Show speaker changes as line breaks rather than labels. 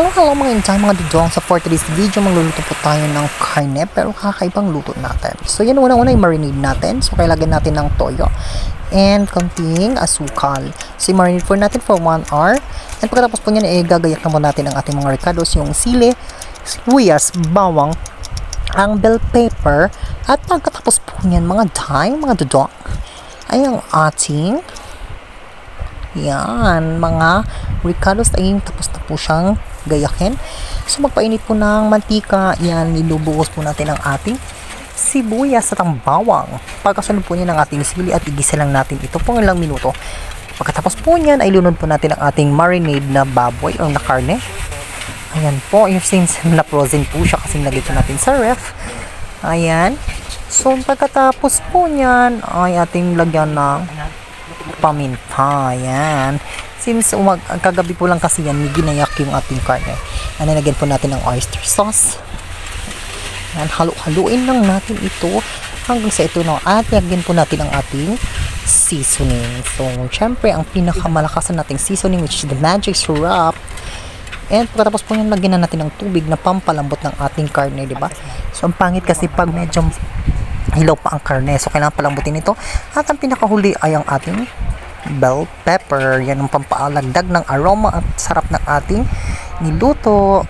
Hello, hello mga insan, mga dudong. Sa for today's video, magluluto po tayo ng karne pero kakaibang luto natin. So yan, una-una yung marinade natin. So kailangan natin ng toyo and konting asukal. So i-marinate po natin for 1 hour. And pagkatapos po niyan, eh, gagayak na po natin ang ating mga ricados, yung sili, sibuyas, bawang, ang bell pepper, at pagkatapos po niyan, mga thyme, mga dudong, ay ang ating yan, mga ricados ay tapos na po siyang gayakin. So magpainit po ng mantika, yan, nilubuhos po natin ang ating sibuyas at ang bawang. Pagkasunod po niya ng ating sili at igisa lang natin ito po ilang minuto. Pagkatapos po niyan ay lunod po natin ang ating marinade na baboy o na karne. Ayan po, since na frozen po siya kasi po natin sa ref. Ayan. So pagkatapos po niyan ay ating lagyan ng paminta. Ayan. Since umag kagabi po lang kasi yan, may ginayak yung ating karne. Ano, nilagyan po natin ng oyster sauce. Ayan, halu-haluin lang natin ito hanggang sa ito na at lagyan po natin ang ating seasoning. So, syempre, ang pinakamalakas na nating seasoning which is the magic syrup. And pagkatapos po yan, lagyan na natin ng tubig na pampalambot ng ating karne, di ba? So, ang pangit kasi pag medyo hilaw pa ang karne. So, kailangan palambutin ito. At ang pinakahuli ay ang ating bell pepper. Yan ang pampaalagdag ng aroma at sarap ng ating niluto.